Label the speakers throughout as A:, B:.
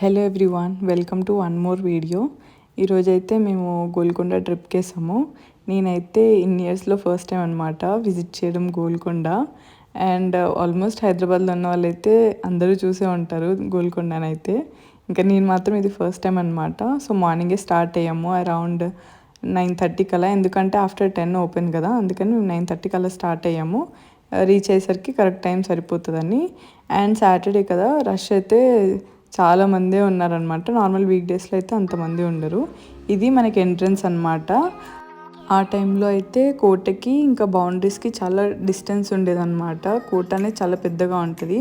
A: Hello everyone welcome to one more video ఈరోజైతే మేము గోల్కొండ ట్రిప్కి వేసాము. నేనైతే ఇన్ ఇయర్స్లో ఫస్ట్ టైం అనమాట విజిట్ చేయడం గోల్కొండ. అండ్ ఆల్మోస్ట్ uh, హైదరాబాద్లో ఉన్న వాళ్ళైతే అందరూ చూసే ఉంటారు గోల్కొండనైతే. ఇంకా నేను మాత్రం ఇది ఫస్ట్ టైం అనమాట సో మార్నింగే స్టార్ట్ అయ్యాము అరౌండ్ నైన్ థర్టీకి అలా ఎందుకంటే ఆఫ్టర్ టెన్ ఓపెన్ కదా అందుకని మేము నైన్ థర్టీకి అలా స్టార్ట్ అయ్యాము. Uh, రీచ్ అయ్యేసరికి కరెక్ట్ టైం సరిపోతుందని. అండ్ సాటర్డే కదా రష్ అయితే చాలా మందే ఉన్నారనమాట నార్మల్ వీక్ డేస్లో అయితే అంతమంది ఉండరు. ఇది మనకి ఎంట్రన్స్ అనమాట ఆ టైంలో అయితే కోటకి ఇంకా బౌండరీస్కి చాలా డిస్టెన్స్ ఉండేదన్నమాట. కోట అనేది చాలా పెద్దగా ఉంటుంది.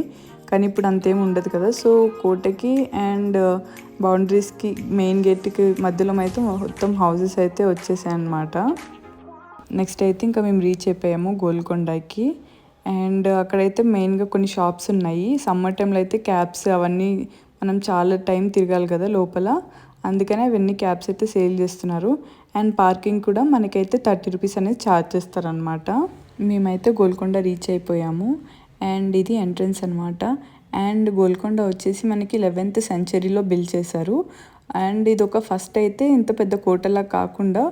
A: కానీ ఇప్పుడు అంతేం ఉండదు కదా. సో కోటకి అండ్ బౌండరీస్కి మెయిన్ గేట్కి మధ్యలో అయితే మొత్తం హౌసెస్ అయితే వచ్చేసాయి అనమాట నెక్స్ట్ అయితే ఇంకా మేము రీచ్ అయిపోయాము గోల్కొండకి. అండ్ అక్కడైతే మెయిన్గా కొన్ని షాప్స్ ఉన్నాయి. సమ్మర్ టైంలో అయితే క్యాబ్స్ అవన్నీ మనం చాలా టైం తిరగాలి కదా లోపల. అందుకనే అవన్నీ క్యాబ్స్ అయితే సేల్ చేస్తున్నారు. అండ్ పార్కింగ్ కూడా మనకైతే థర్టీ రూపీస్ అనేది ఛార్జ్ చేస్తారనమాట మేమైతే గోల్కొండ రీచ్ అయిపోయాము. అండ్ ఇది ఎంట్రన్స్ అనమాట అండ్ గోల్కొండ వచ్చేసి మనకి లెవెన్త్ సెంచరీలో బిల్డ్ చేశారు. అండ్ ఇది ఒక ఫస్ట్ అయితే ఇంత పెద్ద కోటలా కాకుండా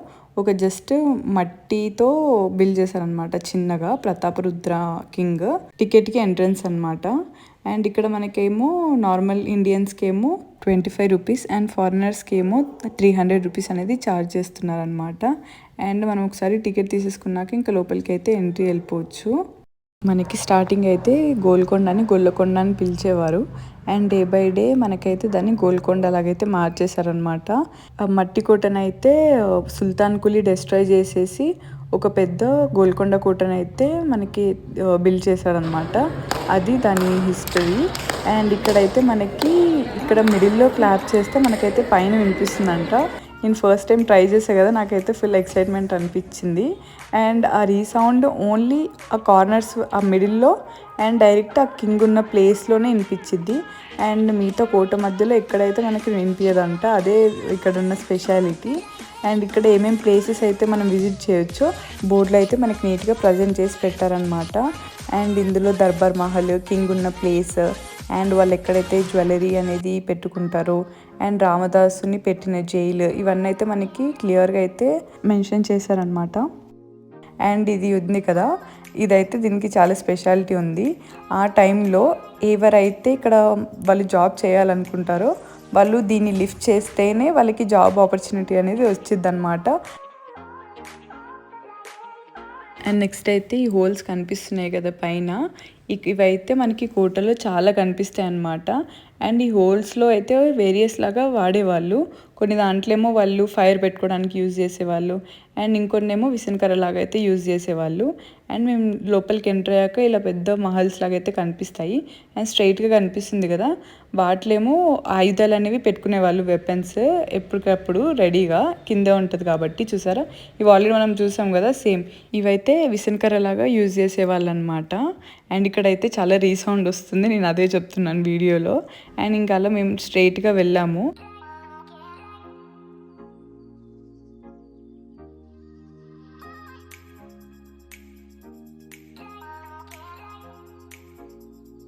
A: ఒక జస్ట్ మట్టితో బిల్డ్ చేశారనమాట చిన్నగా ప్రతాపరుద్ర కింగ్. టికెట్కి ఎంట్రన్స్ అనమాట అండ్ ఇక్కడ మనకేమో నార్మల్ ఇండియన్స్కి ఏమో ట్వంటీ ఫైవ్ రూపీస్ అండ్ ఫారినర్స్కి ఏమో త్రీ హండ్రెడ్ రూపీస్ అనేది ఛార్జ్ చేస్తున్నారనమాట అండ్ మనం ఒకసారి టికెట్ తీసేసుకున్నాక ఇంకా లోపలికి అయితే ఎంట్రీ వెళ్ళిపోవచ్చు. మనకి స్టార్టింగ్ అయితే గోల్కొండ అని గొల్లకొండ అని పిలిచేవారు. అండ్ డే బై డే మనకైతే దాన్ని గోల్కొండ లాగైతే మార్చేశారనమాట మట్టి కోటనైతే సుల్తాన్ కులి డెస్ట్రాయ్ చేసేసి ఒక పెద్ద గోల్కొండ కోటనైతే మనకి బిల్డ్ చేశారనమాట అది దాని హిస్టరీ అండ్ ఇక్కడైతే మనకి ఇక్కడ మిడిల్లో క్లాప్ చేస్తే మనకైతే పైన వినిపిస్తుందంట. నేను ఫస్ట్ టైం ట్రై చేసా కదా నాకైతే ఫుల్ ఎక్సైట్మెంట్ అనిపించింది. అండ్ ఆ రీసౌండ్ ఓన్లీ ఆ కార్నర్స్ ఆ మిడిల్లో అండ్ డైరెక్ట్ ఆ కింగ్ ఉన్న ప్లేస్లోనే వినిపించింది అండ్ మిగతా కోట మధ్యలో ఎక్కడైతే మనకి వినిపించదంట అదే ఇక్కడ ఉన్న స్పెషాలిటీ అండ్ ఇక్కడ ఏమేమి ప్లేసెస్ అయితే మనం విజిట్ చేయొచ్చో బోర్డులో అయితే మనకి నీట్గా ప్రజెంట్ చేసి పెట్టారనమాట అండ్ ఇందులో దర్బార్ మహల్ కింగ్ ఉన్న ప్లేస్ అండ్ వాళ్ళు ఎక్కడైతే జ్యువెలరీ అనేది పెట్టుకుంటారో అండ్ రామదాసుని పెట్టిన జైలు ఇవన్నీ అయితే మనకి క్లియర్గా అయితే మెన్షన్ చేశారనమాట అండ్ ఇది ఉంది కదా ఇదైతే దీనికి చాలా స్పెషాలిటీ ఉంది. ఆ టైంలో ఎవరైతే ఇక్కడ వాళ్ళు జాబ్ చేయాలనుకుంటారో వాళ్ళు దీన్ని లిఫ్ట్ చేస్తేనే వాళ్ళకి జాబ్ ఆపర్చునిటీ అనేది వచ్చింది అనమాట అండ్ నెక్స్ట్ అయితే ఈ హోల్స్ కనిపిస్తున్నాయి కదా పైన. ఇవైతే మనకి కోటలో చాలా కనిపిస్తాయి అన్నమాట. అండ్ ఈ హోల్స్లో అయితే వేరియస్ లాగా వాడేవాళ్ళు. కొన్ని దాంట్లేమో వాళ్ళు ఫైర్ పెట్టుకోవడానికి యూజ్ చేసేవాళ్ళు. అండ్ ఇంకొన్నేమో విసనకర్ర లాగా అయితే యూజ్ చేసేవాళ్ళు. అండ్ మేము లోపలికి ఎంటర్ అయ్యాక ఇలా పెద్ద మహల్స్ లాగా అయితే కనిపిస్తాయి. అండ్ స్ట్రైట్గా కనిపిస్తుంది కదా. వాటిలేమో ఆయుధాలు అనేవి పెట్టుకునేవాళ్ళు వెపన్స్ ఎప్పటికప్పుడు రెడీగా కింద ఉంటుంది కాబట్టి చూసారా? ఇవి ఆల్రెడీ మనం చూసాం కదా సేమ్. ఇవైతే విసనకర్ర లాగా యూజ్ చేసేవాళ్ళు అనమాట అండ్ ఇక్కడైతే చాలా రీసౌండ్ వస్తుంది నేను అదే చెప్తున్నాను వీడియోలో. అండ్ ఇంకా అలా మేము స్ట్రైట్గా వెళ్ళాము.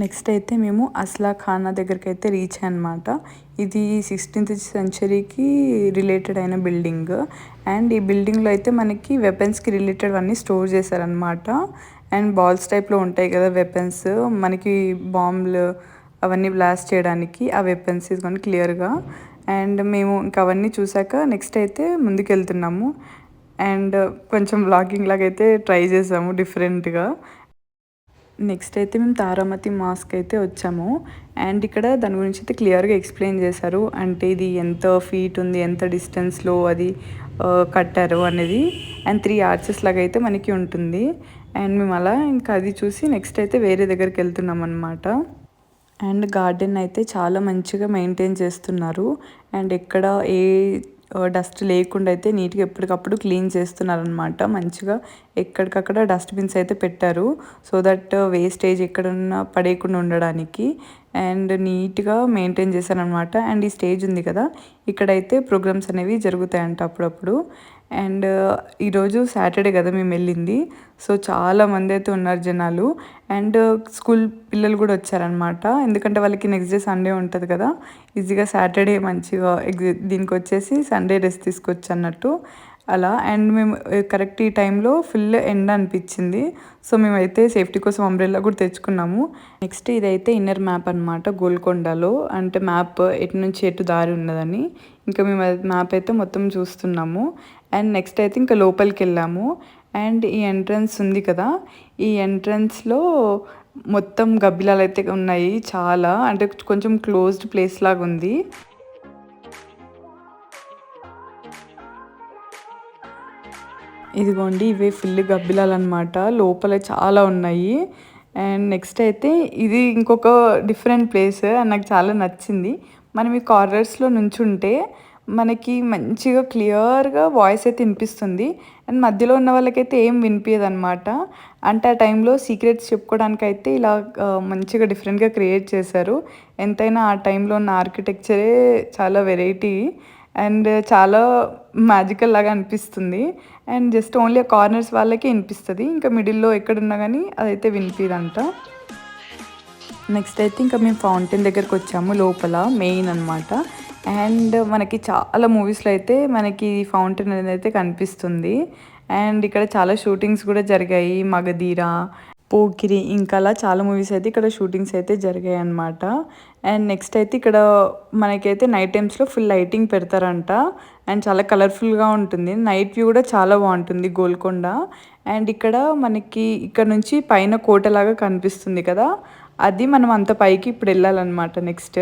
A: నెక్స్ట్ అయితే మేము అస్లా ఖానా దగ్గరికి అయితే రీచ్ అనమాట ఇది సిక్స్టీన్త్ సెంచరీకి రిలేటెడ్ అయిన బిల్డింగ్. అండ్ ఈ బిల్డింగ్లో అయితే మనకి వెపన్స్కి రిలేటెడ్ అన్నీ స్టోర్ చేశారనమాట అండ్ బాల్స్ టైప్లో ఉంటాయి కదా వెపన్స్. మనకి బాంబులు అవన్నీ బ్లాస్ట్ చేయడానికి ఆ వెపన్స్ తీసుకొని క్లియర్గా. అండ్ మేము ఇంకా అవన్నీ చూసాక నెక్స్ట్ అయితే ముందుకు వెళ్తున్నాము అండ్ కొంచెం బ్లాగింగ్ లాగా అయితే ట్రై చేసాము డిఫరెంట్గా. నెక్స్ట్ అయితే మేము తారామతి మాస్క్ అయితే వచ్చాము. అండ్ ఇక్కడ దాని గురించి అయితే క్లియర్గా ఎక్స్ప్లెయిన్ చేశారు. అంటే ఇది ఎంత ఫీట్ ఉంది ఎంత డిస్టెన్స్లో అది కట్టారు అనేది. అండ్ త్రీ ఆర్చెస్ లాగా అయితే మనకి ఉంటుంది. అండ్ మేము అలా ఇంకా అది చూసి నెక్స్ట్ అయితే వేరే దగ్గరికి వెళ్తున్నాం అనమాట అండ్ గార్డెన్ అయితే చాలా మంచిగా మెయింటైన్ చేస్తున్నారు. అండ్ ఎక్కడ ఏ డస్ట్ లేకుండా అయితే నీట్గా ఎప్పటికప్పుడు క్లీన్ చేస్తున్నారనమాట మంచిగా ఎక్కడికక్కడ డస్ట్బిన్స్ అయితే పెట్టారు. సో దట్ వేస్టేజ్ ఎక్కడన్నా పడేయకుండా ఉండడానికి. అండ్ నీట్గా మెయింటైన్ చేశారనమాట అండ్ ఈ స్టేజ్ ఉంది కదా ఇక్కడైతే ప్రోగ్రామ్స్ అనేవి జరుగుతాయంట అప్పుడప్పుడు. అండ్ ఈరోజు సాటర్డే కదా మేము వెళ్ళింది. సో చాలా మంది అయితే ఉన్నారు జనాలు. అండ్ స్కూల్ పిల్లలు కూడా వచ్చారనమాట ఎందుకంటే వాళ్ళకి నెక్స్ట్ డే సండే ఉంటుంది కదా. ఈజీగా సాటర్డే మంచిగా ఎగ్జి దీనికి వచ్చేసి సండే రెస్ట్ తీసుకొచ్చు అన్నట్టు అలా అండ్ మేము కరెక్ట్ ఈ టైంలో ఫుల్ ఎండ అనిపించింది. సో మేమైతే సేఫ్టీ కోసం అంబ్రెల్లా కూడా తెచ్చుకున్నాము. నెక్స్ట్ ఇదైతే ఇన్నర్ మ్యాప్ అనమాట గోల్కొండలో. అంటే మ్యాప్ ఎటు నుంచి ఎటు దారి ఉన్నదని. ఇంకా మేము మ్యాప్ అయితే మొత్తం చూస్తున్నాము. అండ్ నెక్స్ట్ అయితే ఇంకా లోపలికి వెళ్ళాము. అండ్ ఈ ఎంట్రన్స్ ఉంది కదా. ఈ ఎంట్రన్స్లో మొత్తం గబ్బిలాలు అయితే ఉన్నాయి చాలా. అంటే కొంచెం క్లోజ్డ్ ప్లేస్ లాగా ఉంది. ఇదిగోండి ఇవే ఫుల్ గబ్బిలాలు అనమాట లోపల చాలా ఉన్నాయి. అండ్ నెక్స్ట్ అయితే ఇది ఇంకొక డిఫరెంట్ ప్లేస్ అండ్ నాకు చాలా నచ్చింది. మనం ఈ కార్నర్స్లో నుంచుంటే మనకి మంచిగా క్లియర్గా వాయిస్ అయితే వినిపిస్తుంది. అండ్ మధ్యలో ఉన్న వాళ్ళకైతే ఏం వినిపించదనమాట అంటే ఆ టైంలో సీక్రెట్స్ చెప్పుకోవడానికి అయితే ఇలా మంచిగా డిఫరెంట్గా క్రియేట్ చేశారు. ఎంతైనా ఆ టైంలో ఉన్న ఆర్కిటెక్చరే చాలా వెరైటీ. అండ్ చాలా మ్యాజికల్ లాగా అనిపిస్తుంది. అండ్ జస్ట్ ఓన్లీ ఆ కార్నర్స్ వాళ్ళకే వినిపిస్తుంది. ఇంకా మిడిల్లో ఎక్కడున్నా కానీ అదైతే వినిపిదంట నెక్స్ట్ అయితే ఇంకా మేము ఫౌంటైన్ దగ్గరకు వచ్చాము లోపల మెయిన్ అనమాట అండ్ మనకి చాలా మూవీస్లో అయితే మనకి ఫౌంటైన్ అనేది అయితే కనిపిస్తుంది. అండ్ ఇక్కడ చాలా షూటింగ్స్ కూడా జరిగాయి. మగధీర పోకిరి ఇంకా అలా చాలా మూవీస్ అయితే ఇక్కడ షూటింగ్స్ అయితే జరిగాయి అనమాట అండ్ నెక్స్ట్ అయితే ఇక్కడ మనకైతే నైట్ టైమ్స్లో ఫుల్ లైటింగ్ పెడతారంట. అండ్ చాలా కలర్ఫుల్గా ఉంటుంది. నైట్ వ్యూ కూడా చాలా బాగుంటుంది గోల్కొండ. అండ్ ఇక్కడ మనకి ఇక్కడ నుంచి పైన కోటలాగా కనిపిస్తుంది కదా. అది మనం అంత పైకి ఇప్పుడు వెళ్ళాలన్నమాట నెక్స్ట్.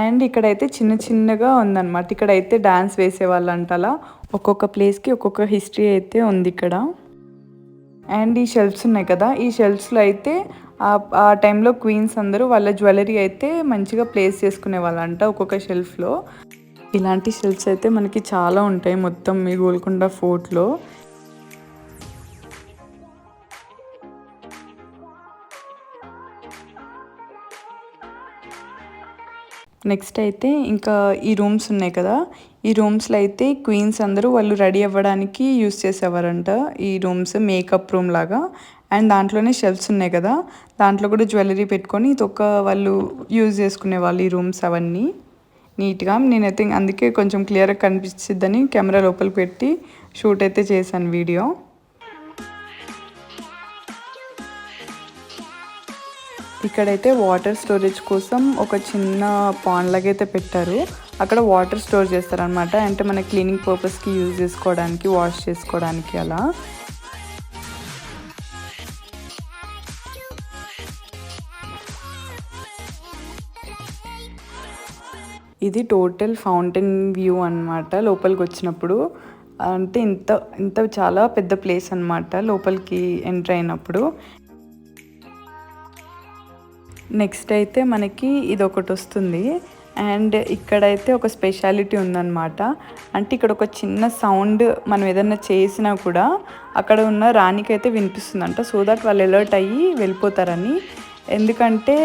A: అండ్ ఇక్కడైతే చిన్న చిన్నగా ఉందన్నమాట. ఇక్కడైతే డ్యాన్స్ వేసేవాళ్ళు అంటలా ఒక్కొక్క ప్లేస్కి ఒక్కొక్క హిస్టరీ అయితే ఉంది ఇక్కడ. అండ్ ఈ షెల్ఫ్స్ ఉన్నాయి కదా ఈ షెల్ఫ్స్లో అయితే ఆ టైంలో క్వీన్స్ అందరూ వాళ్ళ జ్యువెలరీ అయితే మంచిగా ప్లేస్ చేసుకునే వాళ్ళంట ఒక్కొక్క షెల్ఫ్లో. ఇలాంటి షెల్ఫ్స్ అయితే మనకి చాలా ఉంటాయి మొత్తం మీ గోల్కొండ ఫోర్ట్లో. నెక్స్ట్ అయితే ఇంకా ఈ రూమ్స్ ఉన్నాయి కదా. ఈ రూమ్స్లో అయితే క్వీన్స్ అందరూ వాళ్ళు రెడీ అవ్వడానికి యూస్ చేసేవారంట ఈ రూమ్స్ మేకప్ రూమ్ లాగా. అండ్ దాంట్లోనే షెల్ఫ్స్ ఉన్నాయి కదా. దాంట్లో కూడా జ్యువెలరీ పెట్టుకొని ఇదొక వాళ్ళు యూజ్ చేసుకునే వాళ్ళు ఈ రూమ్స్ అవన్నీ. నీట్గా నేనైతే అందుకే కొంచెం క్లియర్గా కనిపించిద్దని కెమెరా లోపల పెట్టి షూట్ అయితే చేశాను వీడియో. ఇక్కడైతే వాటర్ స్టోరేజ్ కోసం ఒక చిన్న పాండ్ లాగా అయితే పెట్టారు. అక్కడ వాటర్ స్టోర్ చేస్తారనమాట అంటే మన క్లీనింగ్ పర్పస్కి యూజ్ చేసుకోవడానికి వాష్ చేసుకోవడానికి అలా. ఇది టోటల్ ఫౌంటైన్ వ్యూ అనమాట లోపలికి వచ్చినప్పుడు అంటే ఇంత ఇంత చాలా పెద్ద ప్లేస్ అనమాట లోపలికి ఎంటర్ అయినప్పుడు. నెక్స్ట్ అయితే మనకి ఇది ఒకటి వస్తుంది. అండ్ ఇక్కడైతే ఒక స్పెషాలిటీ ఉందన్నమాట. అంటే ఇక్కడ ఒక చిన్న సౌండ్ మనం ఏదైనా చేసినా కూడా అక్కడ ఉన్న రాణికైతే వినిపిస్తుందంట. సో దట్ వాళ్ళు అలర్ట్ అయ్యి వెళ్ళిపోతారని. ఎందుకంటే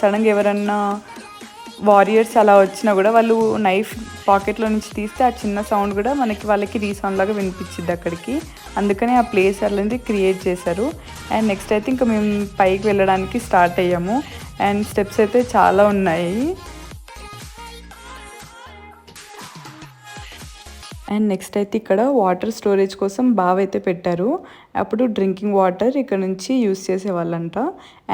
A: సడన్గా ఎవరన్నా వారియర్స్ అలా వచ్చినా కూడా వాళ్ళు నైఫ్ పాకెట్లో నుంచి తీస్తే ఆ చిన్న సౌండ్ కూడా మనకి వాళ్ళకి రీసౌండ్ లాగా వినిపించింది అక్కడికి. అందుకని ఆ ప్లేస్ అనేది క్రియేట్ చేశారు. అండ్ నెక్స్ట్ అయితే ఇంకా మేము పైకి వెళ్ళడానికి స్టార్ట్ అయ్యాము. అండ్ స్టెప్స్ అయితే చాలా ఉన్నాయి. అండ్ నెక్స్ట్ అయితే ఇక్కడ వాటర్ స్టోరేజ్ కోసం బావి అయితే పెట్టారు. అప్పుడు డ్రింకింగ్ వాటర్ ఇక్కడ నుంచి యూస్ చేసేవాళ్ళంట.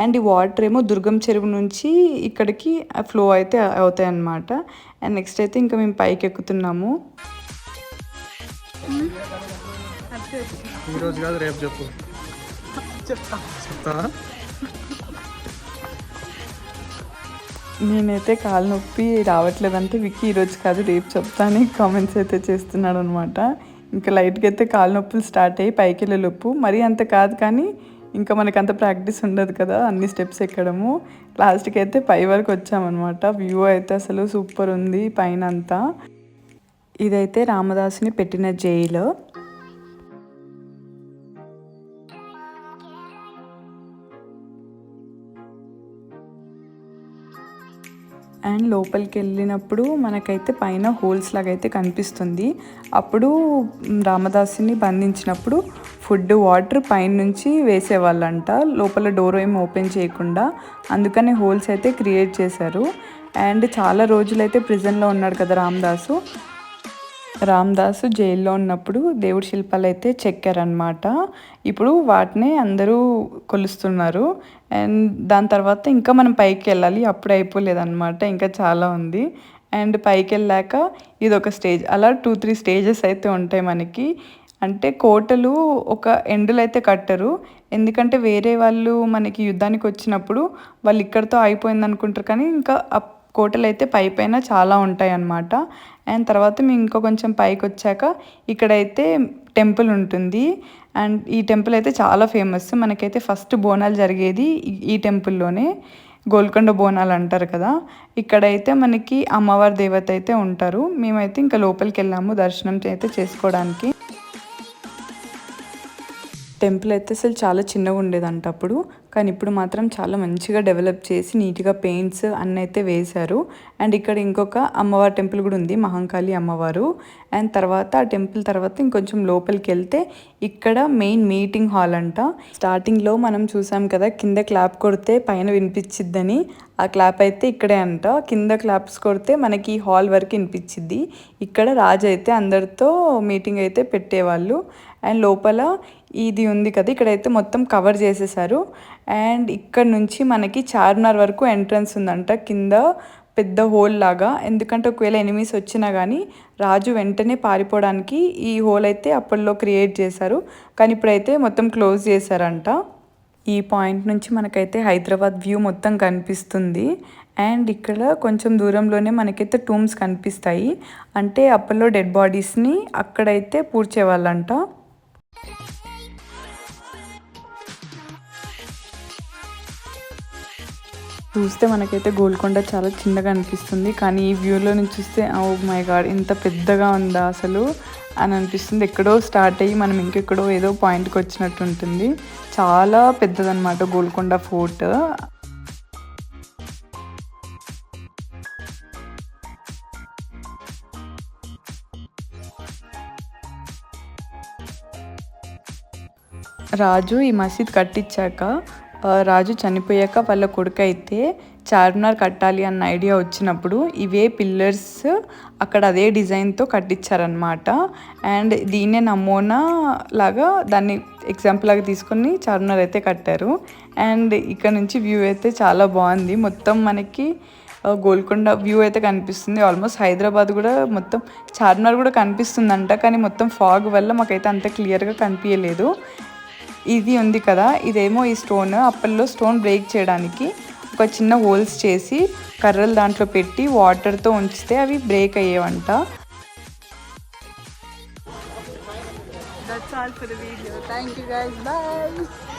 A: అండ్ ఈ వాటర్ ఏమో దుర్గం చెరువు నుంచి ఇక్కడికి ఫ్లో అయితే అవుతాయి అన్నమాట అండ్ నెక్స్ట్ అయితే ఇంకా మేము పైకి ఎక్కుతున్నాము.
B: ఈరోజు కాదు రేపు చెప్పు.
A: చెప్తా. నేనైతే కాలు నొప్పి రావట్లేదంటే విక్కీ ఈరోజు కాదు రేపు చెప్తాను. కామెంట్స్ అయితే చేస్తున్నాడు అనమాట ఇంకా లైట్గా అయితే కాలు నొప్పులు స్టార్ట్ అయ్యి పైకి వెళ్ళేలోపు మరీ అంత కాదు కానీ ఇంకా మనకు అంత ప్రాక్టీస్ ఉండదు కదా అన్ని స్టెప్స్ ఎక్కడము. లాస్ట్కి అయితే పై వరకు వచ్చామన్నమాట వ్యూ అయితే అసలు సూపర్ ఉంది పైన అంతా. ఇదైతే రామదాసుని పెట్టిన జైలు అండ్ లోపలికి వెళ్ళినప్పుడు మనకైతే పైన హోల్స్ లాగా అయితే కనిపిస్తుంది. అప్పుడు రామదాసుని బంధించినప్పుడు ఫుడ్ వాటర్ పైన నుంచి వేసేవాళ్ళంట. లోపల డోర్ ఏం ఓపెన్ చేయకుండా అందుకని హోల్స్ అయితే క్రియేట్ చేశారు. అండ్ చాలా రోజులైతే ప్రిజన్లో ఉన్నాడు కదా రామదాసు. రామదాసు జైల్లో ఉన్నప్పుడు దేవుడి శిల్పాలు అయితే చెక్కారనమాట ఇప్పుడు వాటిని అందరూ కొలుస్తున్నారు. అండ్ దాని తర్వాత ఇంకా మనం పైకి వెళ్ళాలి. అప్పుడు అయిపోలేదన్నమాట. ఇంకా చాలా ఉంది. అండ్ పైకి వెళ్ళాక ఇది ఒక స్టేజ్. అలా టూ త్రీ స్టేజెస్ అయితే ఉంటాయి మనకి. అంటే కోటలు ఒక ఎండులు అయితే కట్టరు. ఎందుకంటే వేరే వాళ్ళు మనకి యుద్ధానికి వచ్చినప్పుడు వాళ్ళు ఇక్కడితో అయిపోయింది అనుకుంటారు కానీ ఇంకా అప్ కోటలు అయితే పై పైన చాలా ఉంటాయి అన్నమాట అండ్ తర్వాత మేము ఇంకా కొంచెం పైకి వచ్చాక ఇక్కడైతే టెంపుల్ ఉంటుంది. అండ్ ఈ టెంపుల్ అయితే చాలా ఫేమస్. మనకైతే ఫస్ట్ బోనాలు జరిగేది ఈ- ఈ టెంపుల్లోనే గోల్కొండ బోనాలు అంటారు కదా. ఇక్కడైతే మనకి అమ్మవారి దేవత అయితే ఉంటారు. మేమైతే ఇంకా లోపలికి వెళ్ళాము దర్శనం అయితే చేసుకోవడానికి. టెంపుల్ అయితే అసలు చాలా చిన్నగా ఉండేదంట అప్పుడు. కానీ ఇప్పుడు మాత్రం చాలా మంచిగా డెవలప్ చేసి నీట్గా పెయింట్స్ అన్నీ అయితే వేశారు. అండ్ ఇక్కడ ఇంకొక అమ్మవారి టెంపుల్ కూడా ఉంది మహంకాళి అమ్మవారు. అండ్ తర్వాత ఆ టెంపుల్ తర్వాత ఇంకొంచెం లోపలికి వెళ్తే ఇక్కడ మెయిన్ మీటింగ్ హాల్ అంట. స్టార్టింగ్లో మనం చూసాం కదా కింద క్లాప్ కొడితే పైన వినిపించిద్దని. ఆ క్లాప్ అయితే ఇక్కడే అంట. కింద క్లాప్స్ కొడితే మనకి హాల్ వరకు వినిపించిద్ది. ఇక్కడ రాజు అయితే అందరితో మీటింగ్ అయితే పెట్టేవాళ్ళు. అండ్ లోపల ఇది ఉంది కదా ఇక్కడైతే మొత్తం కవర్ చేసేసారు. అండ్ ఇక్కడ నుంచి మనకి చార్మినార్ వరకు ఎంట్రన్స్ ఉందంట కింద పెద్ద హోల్ లాగా. ఎందుకంటే ఒకవేళ ఎనిమిస్ వచ్చినా కానీ రాజు వెంటనే పారిపోవడానికి ఈ హోల్ అయితే అప్పట్లో క్రియేట్ చేశారు. కానీ ఇప్పుడైతే మొత్తం క్లోజ్ చేశారంట. ఈ పాయింట్ నుంచి మనకైతే హైదరాబాద్ వ్యూ మొత్తం కనిపిస్తుంది. అండ్ ఇక్కడ కొంచెం దూరంలోనే మనకైతే టూమ్స్ కనిపిస్తాయి. అంటే అప్పట్లో డెడ్ బాడీస్ని అక్కడైతే పూడ్చేవాళ్ళంట. చూస్తే మనకైతే గోల్కొండ చాలా చిన్నగా అనిపిస్తుంది కానీ ఈ వ్యూలో నుంచి చూస్తే ఓ మై గాడ్ ఇంత పెద్దగా ఉందా అసలు అని అనిపిస్తుంది. ఎక్కడో స్టార్ట్ అయ్యి మనం ఇంకెక్కడో ఏదో పాయింట్కి వచ్చినట్టు ఉంటుంది. చాలా పెద్దదన్నమాట గోల్కొండ ఫోర్ట్ రాజు ఈ మసీద్ కట్టించాక రాజు చనిపోయాక వాళ్ళ కొడుకు అయితే చార్మినార్ కట్టాలి అన్న ఐడియా వచ్చినప్పుడు ఇవే పిల్లర్స్ అక్కడ అదే డిజైన్తో కట్టించారనమాట అండ్ దీన్నే నమూనా లాగా దాన్ని ఎగ్జాంపుల్ లాగా తీసుకొని చార్మినార్ అయితే కట్టారు. అండ్ ఇక్కడ నుంచి వ్యూ అయితే చాలా బాగుంది. మొత్తం మనకి గోల్కొండ వ్యూ అయితే కనిపిస్తుంది. ఆల్మోస్ట్ హైదరాబాద్ కూడా మొత్తం చార్మినార్ కూడా కనిపిస్తుందంట. కానీ మొత్తం ఫాగ్ వల్ల మాకైతే అంత క్లియర్గా కనిపించలేదు ఇది ఉంది కదా ఇదేమో ఈ స్టోన్ అప్పల్లో స్టోన్ బ్రేక్ చేయడానికి ఒక చిన్న హోల్స్ చేసి కర్రలు దాంట్లో పెట్టి వాటర్తో ఉంచితే అవి బ్రేక్ అయ్యేవంట
B: That's all for the video. Thank you guys. Bye.